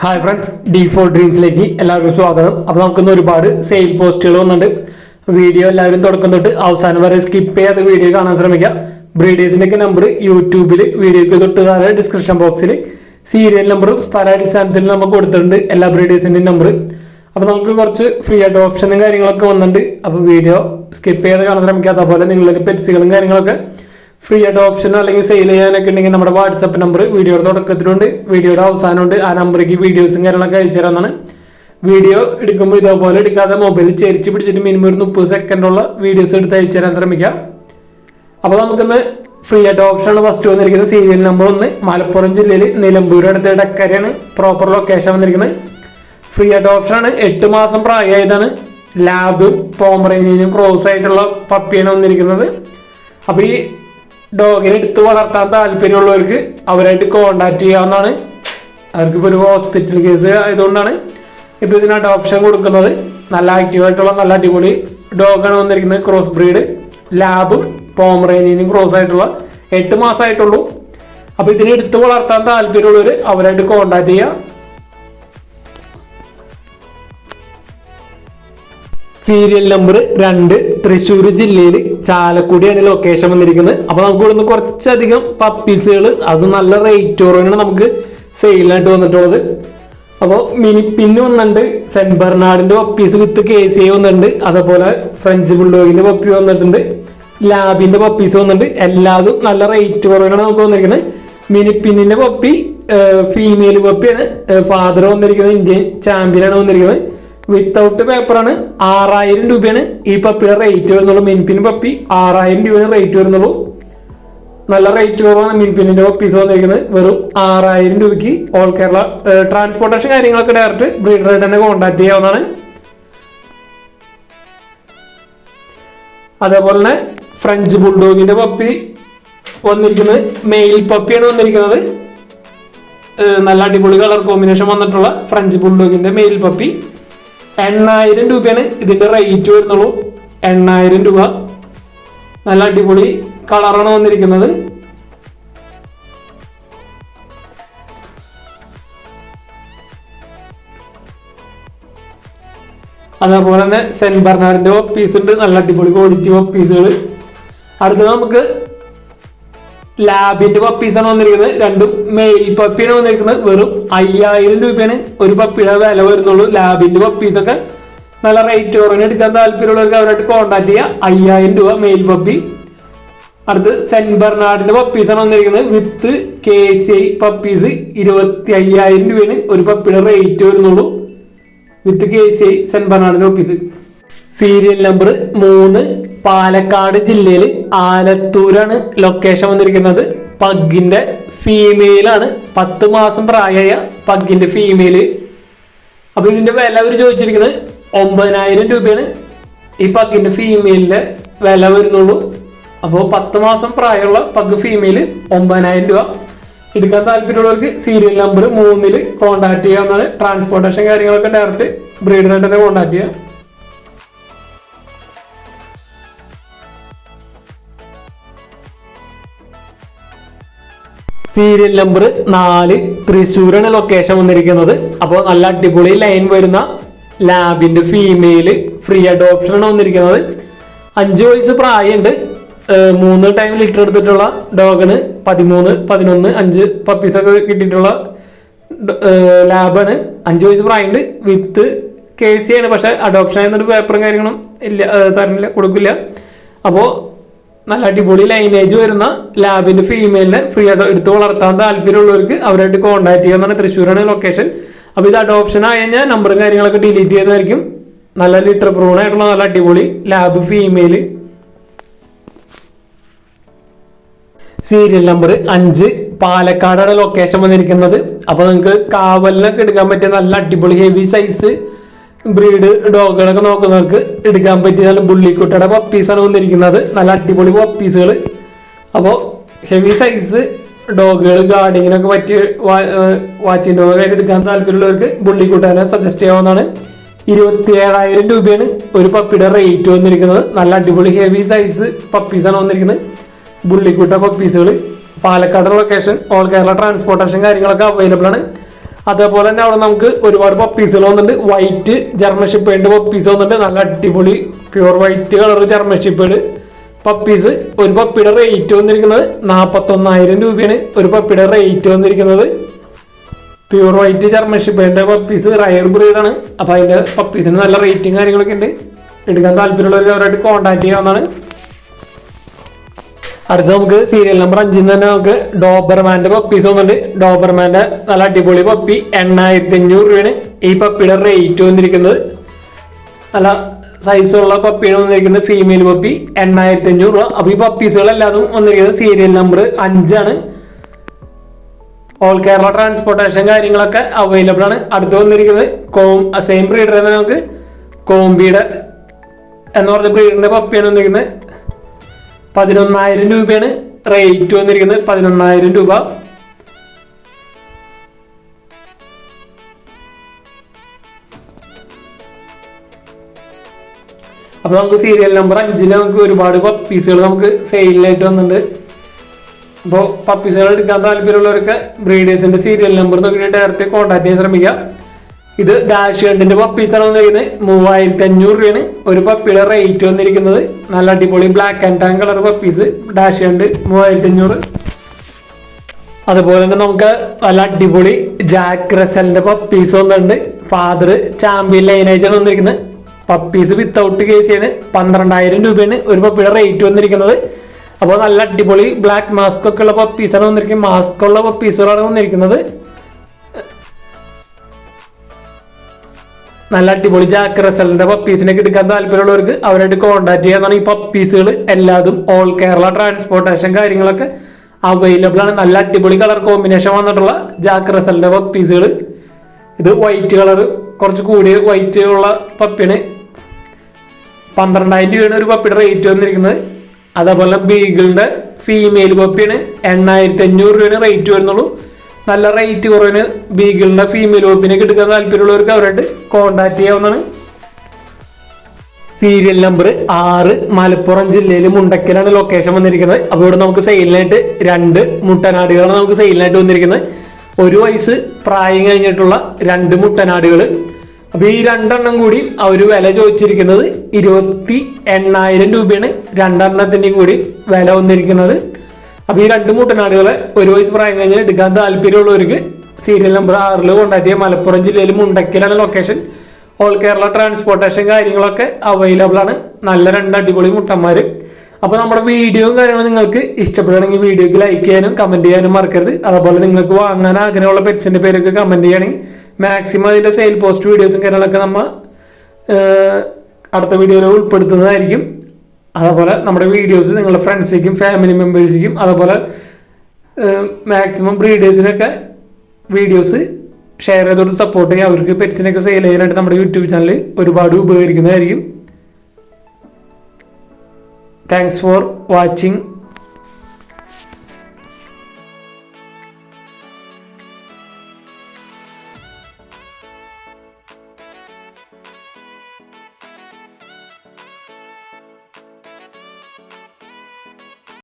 Hi friends D four ഡ്രീംസിലേക്ക് എല്ലാവർക്കും സ്വാഗതം. അപ്പോൾ നമുക്കിന്ന് ഒരുപാട് സെയിൽ പോസ്റ്റുകൾ വന്നിട്ടുണ്ട്. വീഡിയോ എല്ലാവരും തുടക്കം തൊട്ട് അവസാനം വരെ സ്കിപ്പ് ചെയ്യാതെ വീഡിയോ കാണാൻ ശ്രമിക്കുക ബ്രീഡേഴ്സിന്റെ ഒക്കെ നമ്പർ യൂട്യൂബിൽ വീഡിയോക്ക് തൊട്ട് താഴെ ഡിസ്ക്രിപ്ഷൻ ബോക്സിൽ സീരിയൽ നമ്പറും സ്ഥലാടിസ്ഥാനത്തിൽ നമുക്ക് കൊടുത്തിട്ടുണ്ട് എല്ലാ ബ്രീഡേഴ്സിന്റെയും നമ്പർ അപ്പോൾ നമുക്ക് കുറച്ച് ഫ്രീ ആയിട്ട് ഓപ്ഷനും കാര്യങ്ങളൊക്കെ വന്നിട്ടുണ്ട്. അപ്പോൾ വീഡിയോ സ്കിപ്പ് ചെയ്യാതെ കാണാൻ ശ്രമിക്കാത്ത പോലെ നിങ്ങളുടെ പെറ്റ്സുകളും കാര്യങ്ങളൊക്കെ ഫ്രീ ആയിട്ട് ഓപ്ഷനോ അല്ലെങ്കിൽ സെയിൽ ചെയ്യാനൊക്കെ ഉണ്ടെങ്കിൽ നമ്മുടെ വാട്സപ്പ് നമ്പർ വീഡിയോയുടെ തുടക്കത്തിലുണ്ട്. വീഡിയോയുടെ അവസാനമുണ്ട്. ആ നമ്പറേക്ക് വീഡിയോസും കാര്യങ്ങളൊക്കെ അയച്ചു തരാമെന്നാണ്. വീഡിയോ എടുക്കുമ്പോൾ ഇതേപോലെ എടുക്കാതെ മൊബൈൽ ചെരിച്ച് പിടിച്ചിട്ട് മിനിമം ഒരു മുപ്പത് സെക്കൻഡുള്ള വീഡിയോസ് എടുത്ത് അയച്ചു തരാൻ ശ്രമിക്കാം. അപ്പോൾ നമുക്കിന്ന് ഫ്രീ ആയിട്ട് ഓപ്ഷനാണ് ഫസ്റ്റ് വന്നിരിക്കുന്നത്. സീരിയൽ നമ്പർ ഒന്ന് മലപ്പുറം ജില്ലയിൽ നിലമ്പൂർ അടുത്ത് ഇടക്കരയാണ് പ്രോപ്പർ ലൊക്കേഷൻ വന്നിരിക്കുന്നത്. ഫ്രീ ആയിട്ട് ഓപ്ഷനാണ് എട്ട് മാസം പ്രായമായതാണ്. ലാബും പോമറേനിയനും ക്രോസ് ആയിട്ടുള്ള പപ്പിയാണ് വന്നിരിക്കുന്നത്. അപ്പോൾ ഈ ഡോഗിനെ എടുത്ത് വളർത്താൻ താല്പര്യമുള്ളവർക്ക് അവരായിട്ട് കോണ്ടാക്ട് ചെയ്യാവുന്നതാണ്. അവർക്കിപ്പോൾ ഒരു ഹോസ്പിറ്റൽ കേസ് ആയതുകൊണ്ടാണ് ഇപ്പോൾ ഇതിന് അഡോപ്ഷൻ കൊടുക്കുന്നത്. നല്ല ആക്റ്റീവായിട്ടുള്ള നല്ല അടിപൊളി ഡോഗാണ് വന്നിരിക്കുന്നത്. ക്രോസ് ബ്രീഡ് ലാബും പോമറേനിയനും ക്രോസ് ആയിട്ടുള്ള എട്ട് മാസമായിട്ടുള്ളൂ അപ്പോൾ ഇതിനെ എടുത്ത് വളർത്താൻ താല്പര്യമുള്ളവർ അവരായിട്ട് കോണ്ടാക്ട് ചെയ്യുക സീരിയൽ നമ്പർ രണ്ട് തൃശ്ശൂർ ജില്ലയിൽ ചാലക്കുടിയാണ് ലൊക്കേഷൻ വന്നിരിക്കുന്നത്. അപ്പൊ നമുക്ക് ഇവിടുന്ന് കുറച്ചധികം പപ്പീസുകൾ അത് നല്ല റേറ്റ് കുറവിനാണ് നമുക്ക് സെയിലായിട്ട് വന്നിട്ടുള്ളത്. അപ്പോൾ മിനി പിന്ന് വന്നിട്ടുണ്ട് saint ബെർണാഡിന്റെ puppies with K C I വന്നിട്ടുണ്ട്. അതേപോലെ ഫ്രഞ്ച് ബുൾഡോഗിന്റെ പപ്പി വന്നിട്ടുണ്ട്. ലാബിന്റെ പപ്പീസ് വന്നിട്ടുണ്ട്. എല്ലാതും നല്ല റേറ്റ് കുറവിനാണ് നമുക്ക് വന്നിരിക്കുന്നത്. മിനി പിന്നിന്റെ പപ്പി ഫീമെയിൽ പപ്പിയാണ് ഫാദർ വന്നിരിക്കുന്നത്. ഇന്ത്യൻ ചാമ്പ്യനാണ് വന്നിരിക്കുന്നത്. വിത്തൗട്ട് പേപ്പറാണ് ആറായിരം രൂപയാണ് ഈ പപ്പിയുടെ റേറ്റ് വരുന്നുള്ളൂ. മിൻപിൻ പപ്പി ആറായിരം രൂപയാണ് റേറ്റ് വരുന്നുള്ളൂ. നല്ല റേറ്റ് കുറവാണ് മിൻപിന്നിന്റെ പപ്പീസ് വന്നിരിക്കുന്നത്. വെറും ആറായിരം രൂപയ്ക്ക് ഓൾ കേരള ട്രാൻസ്പോർട്ടേഷൻ കാര്യങ്ങളൊക്കെ ഡയറക്റ്റ് ബ്രീഡറായിട്ട് തന്നെ കോൺടാക്ട് ചെയ്യാവുന്നതാണ്. അതേപോലെ തന്നെ ഫ്രഞ്ച് ബുൾഡോഗിന്റെ പപ്പി വന്നിരിക്കുന്നത്. മെയിൽ പപ്പിയാണ് വന്നിരിക്കുന്നത്. നല്ല അടിപൊളി കളർ കോമ്പിനേഷൻ വന്നിട്ടുള്ള ഫ്രഞ്ച് ബുൾഡോഗിന്റെ മെയിൽ പപ്പി. എണ്ണായിരം രൂപയാണ് ഇതിന്റെ റേറ്റ് വരുന്നുള്ളൂ. എണ്ണായിരം രൂപ. നല്ല അടിപൊളി കളറാണ് വന്നിരിക്കുന്നത്. അതേപോലെ തന്നെ സെന്റ് ബർണാറിന്റെ പീസ് ഉണ്ട്. നല്ല അടിപൊളി ക്വാളിറ്റി പീസുകൾ അടുത്തത് നമുക്ക് ലാബിന്റെ പപ്പീസാണ് വന്നിരിക്കുന്നത്. രണ്ടും മെയിൽ പപ്പിയാണ് വന്നിരിക്കുന്നത്. വെറും അയ്യായിരം രൂപയാണ് ഒരു പപ്പിയുടെ വില വരുന്നുള്ളൂ. ലാബിന്റെ പപ്പീസൊക്കെ നല്ല റേറ്റ് കുറഞ്ഞ് എടുക്കാൻ താല്പര്യമുള്ളവർക്ക് അവരായിട്ട് കോൺടാക്ട് ചെയ്യുക അയ്യായിരം രൂപ മെയിൽ പപ്പി അടുത്ത് സെന്റ് ബെർണാഡിന്റെ പപ്പീസാണ് വന്നിരിക്കുന്നത്. With K C I puppies ഇരുപത്തി അയ്യായിരം രൂപയാണ് ഒരു പപ്പിയുടെ റേറ്റ് വരുന്നുള്ളൂ. With K C I saint ബെർണാഡിന്റെ puppies serial number മൂന്ന് പാലക്കാട് ജില്ലയിൽ ആലത്തൂരാണ് ലൊക്കേഷൻ വന്നിരിക്കുന്നത്. പഗ്ഗിന്റെ ഫീമെയിലാണ് പത്ത് മാസം പ്രായമായ പഗ്ഗിന്റെ ഫീമെയിൽ അപ്പൊ ഇതിന്റെ വില അവർ ചോദിച്ചിരിക്കുന്നത് ഒമ്പതിനായിരം രൂപയാണ്. ഈ പഗ്ഗിന്റെ ഫീമെയിലിന്റെ വില വരുന്നുള്ളൂ. അപ്പോൾ പത്ത് മാസം പ്രായമുള്ള പഗ് ഫീമെയിൽ ഒമ്പതിനായിരം രൂപ. എടുക്കാൻ താല്പര്യമുള്ളവർക്ക് സീരിയൽ നമ്പർ മൂന്നിൽ കോൺടാക്ട് ചെയ്യാവുന്നതാണ്. ട്രാൻസ്പോർട്ടേഷൻ കാര്യങ്ങളൊക്കെ ഡയറക്റ്റ് ബ്രീഡറായിട്ട് തന്നെ കോൺടാക്ട് ചെയ്യാം. സീരിയൽ നമ്പർ നാല് തൃശ്ശൂരാണ് ലൊക്കേഷൻ വന്നിരിക്കുന്നത്. അപ്പോൾ നല്ല അടിപൊളി ലൈൻ വരുന്ന ലാബിന്റെ ഫീമെയിൽ ഫ്രീ അഡോപ്ഷൻ ആണ് വന്നിരിക്കുന്നത്. അഞ്ച് വയസ്സ് പ്രായമുണ്ട്. മൂന്ന് ടൈം ലിറ്റർ എടുത്തിട്ടുള്ള ഡോഗാണ് പതിമൂന്ന് പതിനൊന്ന് അഞ്ച് പപ്പീസൊക്കെ കിട്ടിയിട്ടുള്ള ലാബാണ് അഞ്ച് വയസ്സ് പ്രായമുണ്ട്. വിത്ത് കെ സി ആണ്. പക്ഷെ അഡോപ്ഷൻ ആയിരുന്നൊരു പേപ്പറും കാര്യങ്ങളും ഇല്ല തരണില്ല കൊടുക്കില്ല. അപ്പോൾ നല്ല അടിപൊളി ലൈനേജ് വരുന്ന ലാബിന്റെ ഫീമെയിലിനെ ഫ്രീ ആയിട്ട് എടുത്ത് വളർത്താൻ താല്പര്യമുള്ളവർക്ക് അവരായിട്ട് കോൺടാക്ട് ചെയ്യാന്നാണ് തൃശ്ശൂരാണ് ലൊക്കേഷൻ അപ്പൊ ഇത് അഡോപ്ഷൻ ആയി നമ്പറും കാര്യങ്ങളൊക്കെ ഡിലീറ്റ് ചെയ്യുന്നതായിരിക്കും നല്ല ലിറ്റർ പ്രൂൺ ആയിട്ടുള്ള നല്ല അടിപൊളി ലാബ് ഫീമെയിൽ സീരിയൽ നമ്പർ അഞ്ച്. പാലക്കാടാണ് ലൊക്കേഷൻ വന്നിരിക്കുന്നത്. അപ്പൊ നിങ്ങൾക്ക് കാവലിനൊക്കെ എടുക്കാൻ പറ്റിയ നല്ല അടിപൊളി ഹെവി സൈസ് ബ്രീഡ് ഡോഗുകളൊക്കെ നോക്കുന്നവർക്ക് എടുക്കാൻ പറ്റിയ നല്ല ബുള്ളിക്കുട്ടയുടെ പപ്പീസാണ് വന്നിരിക്കുന്നത്. നല്ല അടിപൊളി പപ്പീസുകൾ അപ്പോൾ ഹെവി സൈസ് ഡോഗുകൾ ഗാർഡിങ്ങിനൊക്കെ പറ്റിയ വാച്ചിങ് ഡോഗായിട്ട് എടുക്കാൻ താല്പര്യമുള്ളവർക്ക് ബുള്ളിക്കുട്ടാനെ സജസ്റ്റ് ചെയ്യാവുന്നതാണ്. ഇരുപത്തി ഏഴായിരം രൂപയാണ് ഒരു പപ്പിയുടെ റേറ്റ് വന്നിരിക്കുന്നത്. നല്ല അടിപൊളി ഹെവി സൈസ് പപ്പീസാണ് വന്നിരിക്കുന്നത്. ബുള്ളിക്കുട്ട പപ്പീസുകൾ Palakkad location all Kerala transportation കാര്യങ്ങളൊക്കെ അവൈലബിൾ ആണ്. അതേപോലെ തന്നെ അവിടെ നമുക്ക് ഒരുപാട് പപ്പീസുകൾ വന്നിട്ടുണ്ട്. വൈറ്റ് ജർമ്മൻ വേണ്ട പപ്പീസ് വന്നിട്ടുണ്ട്. നല്ല അടിപൊളി pure white colour German shepherd puppies ഒരു പപ്പിയുടെ റേറ്റ് വന്നിരിക്കുന്നത് നാൽപ്പത്തൊന്നായിരം രൂപയാണ്. ഒരു പപ്പിയുടെ റേറ്റ് വന്നിരിക്കുന്നത് പ്യൂർ വൈറ്റ് ജർമ്മൻ ഷിപ്പേഡിന്റെ പപ്പീസ് റയർ ബ്രീഡാണ് അപ്പോൾ അതിന്റെ പപ്പീസിന് നല്ല റേറ്റും കാര്യങ്ങളൊക്കെ ഉണ്ട്. എടുക്കാൻ താല്പര്യമുള്ളവർ അവരായിട്ട് കോൺടാക്ട് ചെയ്യാവുന്നതാണ്. അടുത്ത നമുക്ക് സീരിയൽ നമ്പർ അഞ്ചിൽ നിന്ന് തന്നെ നമുക്ക് ഡോബർമാന്റെ പപ്പീസ് വന്നിട്ടുണ്ട്. ഡോബർമാന്റെ നല്ല അടിപൊളി പപ്പി എണ്ണായിരത്തി അഞ്ഞൂറ് രൂപയാണ് ഈ പപ്പിയുടെ റേറ്റ് വന്നിരിക്കുന്നത്. നല്ല സൈസുള്ള പപ്പിയാണ് വന്നിരിക്കുന്നത്. ഫീമെയിൽ പപ്പി എണ്ണായിരത്തി അഞ്ഞൂറ് രൂപ. അപ്പൊ ഈ പപ്പീസുകളെല്ലാതും വന്നിരിക്കുന്നത് സീരിയൽ നമ്പർ അഞ്ചാണ്. ഓൾ കേരള ട്രാൻസ്പോർട്ടേഷൻ കാര്യങ്ങളൊക്കെ അവൈലബിൾ ആണ്. അടുത്ത് വന്നിരിക്കുന്നത് കോം സെയിം ബ്രീഡർ തന്നെ നമുക്ക്. കോംബിയുടെ എന്ന് പറഞ്ഞ ബ്രീഡിന്റെ പപ്പിയാണ് വന്നിരിക്കുന്നത്. പതിനൊന്നായിരം രൂപയാണ് റേറ്റ് വന്നിരിക്കുന്നത്. പതിനൊന്നായിരം രൂപ. അപ്പൊ നമുക്ക് സീരിയൽ നമ്പർ അഞ്ചിൽ നമുക്ക് ഒരുപാട് പപ്പീസുകൾ നമുക്ക് സെയിലായിട്ട് വന്നിട്ടുണ്ട്. അപ്പോൾ പപ്പീസുകൾ എടുക്കാൻ താല്പര്യമുള്ളവർക്ക് ബ്രീഡേഴ്സിന്റെ സീരിയൽ നമ്പർ നോക്കി ഡയറക്റ്റ് കോൺടാക്ട് ചെയ്യാൻ ശ്രമിക്കുക. ഇത് ഡാഷ് കണ്ടിന്റെ പപ്പീസാണ് വന്നിരിക്കുന്നത്. മൂവായിരത്തി അഞ്ഞൂറ് രൂപയാണ്. ഒരു പപ്പിയുടെ റേറ്റ് വന്നിരിക്കുന്നത്. നല്ല അടിപൊളി black and tan colour puppies dachshund മൂവായിരത്തി അഞ്ഞൂറ് അതുപോലെ തന്നെ നമുക്ക് നല്ല അടിപൊളി ജാക്ക് റസലിന്റെ പപ്പീസ് വന്നിട്ടുണ്ട്. ഫാദർ ചാമ്പ്യൻ ലൈനേജാണ് വന്നിരിക്കുന്നത്. പപ്പീസ് വിത്തൗട്ട് കേസിയാണ് പന്ത്രണ്ടായിരം രൂപയാണ് ഒരു പപ്പിയുടെ റേറ്റ് വന്നിരിക്കുന്നത്. അപ്പോൾ നല്ല അടിപൊളി ബ്ലാക്ക് മാസ്ക് ഒക്കെ ഉള്ള പപ്പീസാണ് വന്നിരിക്കുന്നത്. മാസ്ക് ഉള്ള പപ്പീസുകളാണ് വന്നിരിക്കുന്നത്. നല്ല അടിപൊളി ജാക്ക് റസലിന്റെ പപ്പീസിനൊക്കെ എടുക്കാൻ താല്പര്യമുള്ളവർക്ക് അവരായിട്ട് കോൺടാക്ട് ചെയ്യാന്നാണ് ഈ പപ്പീസുകൾ എല്ലാതും ഓൾ കേരള ട്രാൻസ്പോർട്ടേഷൻ കാര്യങ്ങളൊക്കെ അവൈലബിൾ ആണ്. നല്ല അടിപൊളി കളർ കോമ്പിനേഷൻ വന്നിട്ടുള്ള ജാക്ക് റസലിന്റെ പപ്പീസുകൾ ഇത് വൈറ്റ് കളർ കുറച്ച് കൂടിയ വൈറ്റ് ഉള്ള പപ്പിയാണ് പന്ത്രണ്ടായിരം രൂപയാണ് ഒരു പപ്പിയുടെ റേറ്റ് വന്നിരിക്കുന്നത്. അതേപോലെ ബീഗിളിന്റെ ഫീമെയിൽ പപ്പിയാണ് എണ്ണായിരത്തി അഞ്ഞൂറ് രൂപയാണ് റേറ്റ് വരുന്നുള്ളൂ. നല്ല റേറ്റ് കുറവിന് ബീഗിളിന്റെ ഫീമെയിൽ പപ്പിനൊക്കെ എടുക്കാൻ താല്പര്യമുള്ളവർക്ക് അവരായിട്ട് കോൺടാക്ട് ചെയ്യാവുന്നതാണ്. സീരിയൽ നമ്പർ ആറ് മലപ്പുറം ജില്ലയിൽ മുണ്ടക്കലാണ് ലൊക്കേഷൻ വന്നിരിക്കുന്നത്. അപ്പോൾ ഇവിടെ നമുക്ക് സെയിലിനായിട്ട് രണ്ട് മുട്ടനാടുകളാണ് നമുക്ക് സെയിലിനായിട്ട് വന്നിരിക്കുന്നത്. ഒരു വയസ്സ് പ്രായം കഴിഞ്ഞിട്ടുള്ള രണ്ട് മുട്ടനാടുകൾ അപ്പൊ ഈ രണ്ടെണ്ണം കൂടി അവർ വില ചോദിച്ചിരിക്കുന്നത് ഇരുപത്തി എണ്ണായിരം രൂപയാണ്. രണ്ടെണ്ണത്തിന്റെയും കൂടി വില വന്നിരിക്കുന്നത്. അപ്പൊ ഈ രണ്ട് മുട്ടനാടുകളെ ഒരു വയസ്സ് പ്രായം കഴിഞ്ഞാൽ എടുക്കാൻ താല്പര്യമുള്ളവർക്ക് സീരിയൽ നമ്പർ ആറിൽ കോണ്ടാക്ട് മലപ്പുറം ജില്ലയിൽ മുണ്ടക്കലാണ് ലൊക്കേഷൻ ഓൾ കേരള ട്രാൻസ്പോർട്ടേഷൻ കാര്യങ്ങളൊക്കെ അവൈലബിൾ ആണ്. നല്ല രണ്ട് അടിപൊളി മുട്ടന്മാർ അപ്പൊ നമ്മുടെ വീഡിയോയും കാര്യങ്ങളും നിങ്ങൾക്ക് ഇഷ്ടപ്പെടുകയാണെങ്കിൽ വീഡിയോക്ക് ലൈക്ക് ചെയ്യാനും കമന്റ് ചെയ്യാനും മറക്കരുത്. അതുപോലെ നിങ്ങൾക്ക് വാങ്ങാൻ ആഗ്രഹമുള്ള പെറ്റ്സിന്റെ പേരൊക്കെ കമന്റ് ചെയ്യുകയാണെങ്കിൽ മാക്സിമം അതിന്റെ സെയിൽ പോസ്റ്റ് വീഡിയോസും കാര്യങ്ങളൊക്കെ നമ്മൾ അടുത്ത വീഡിയോയിൽ ഉൾപ്പെടുത്തുന്നതായിരിക്കും. അതുപോലെ നമ്മുടെ വീഡിയോസ് നിങ്ങളുടെ ഫ്രണ്ട്സിനും ഫാമിലി മെമ്പേഴ്സിനും അതേപോലെ മാക്സിമം ബ്രീഡേഴ്സിനൊക്കെ വീഡിയോസ് ഷെയർ ചെയ്തോട് സപ്പോർട്ട് ചെയ്യുക. അവർക്ക് പെറ്റ്സിനൊക്കെ സെയിൽ ചെയ്യാനായിട്ട് നമ്മുടെ യൂട്യൂബ് ചാനൽ ഒരുപാട് ഉപകരിക്കുന്നതായിരിക്കും. Thanks for watching